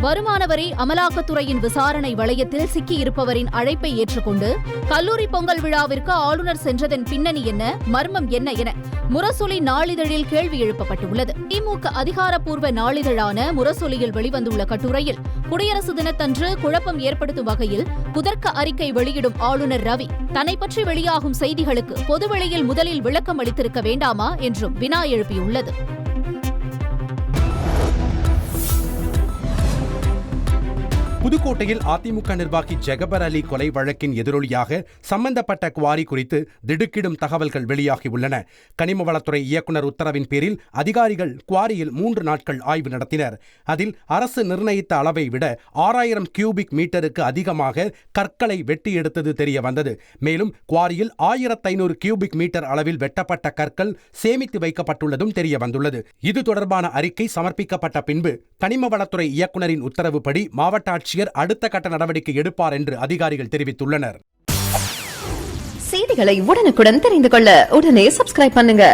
வருமான வரி அமலாக்கத்துறையின் விசாரணை வளையத்தில் சிக்கியிருப்பவரின் அழைப்பை ஏற்றுக்கொண்டு கல்லூரி பொங்கல் விழாவிற்கு ஆளுநர் சென்றதன் பின்னணி என்ன மர்மம் என்ன என முரசொலி நாளிதழில் கேள்வி எழுப்பப்பட்டுள்ளது. திமுக அதிகாரப்பூர்வ நாளிதழான முரசொலியில் வெளிவந்துள்ள கட்டுரையில் குடியரசு தினத்தன்று குழப்பம் ஏற்படுத்தும் வகையில் குதர்க்க அறிக்கை வெளியிடும் ஆளுநர் ரவி தன்னை பற்றி வெளியாகும் செய்திகளுக்கு பொதுவெளியில் முதலில் விளக்கம் அளித்திருக்க வேண்டாமா என்றும் வினா எழுப்பியுள்ளது. புதுக்கோட்டையில் அதிமுக நிர்வாகி ஜெகபர் அலி கொலை வழக்கின் எதிரொலியாக சம்பந்தப்பட்ட குவாரி குறித்து திடுக்கிடும் தகவல்கள் வெளியாகியுள்ளன. கனிம வளத்துறை இயக்குநர் உத்தரவின் பேரில் அதிகாரிகள் குவாரியில் மூன்று நாட்கள் ஆய்வு நடத்தினர். அதில் அரசு நிர்ணயித்த அளவை விட ஆறாயிரம் கியூபிக் மீட்டருக்கு அதிகமாக கற்களை வெட்டி எடுத்தது தெரிய வந்தது. மேலும் குவாரியில் ஆயிரத்து ஐநூறு கியூபிக் மீட்டர் அளவில் வெட்டப்பட்ட கற்கள் சேமித்து வைக்கப்பட்டுள்ளதும் தெரிய வந்துள்ளது. இது தொடர்பான அறிக்கை சமர்ப்பிக்கப்பட்ட பின்பு கனிம வளத்துறை இயக்குநரின் உத்தரவுப்படி மாவட்ட ஆட்சியர் அடுத்த கட்ட நடவடிக்கை எடுப்பார் என்று அதிகாரிகள் தெரிவித்துள்ளனர். செய்திகளை உடனுக்குடன் தெரிந்து கொள்ள உடனே சப்ஸ்கிரைப் பண்ணுங்க.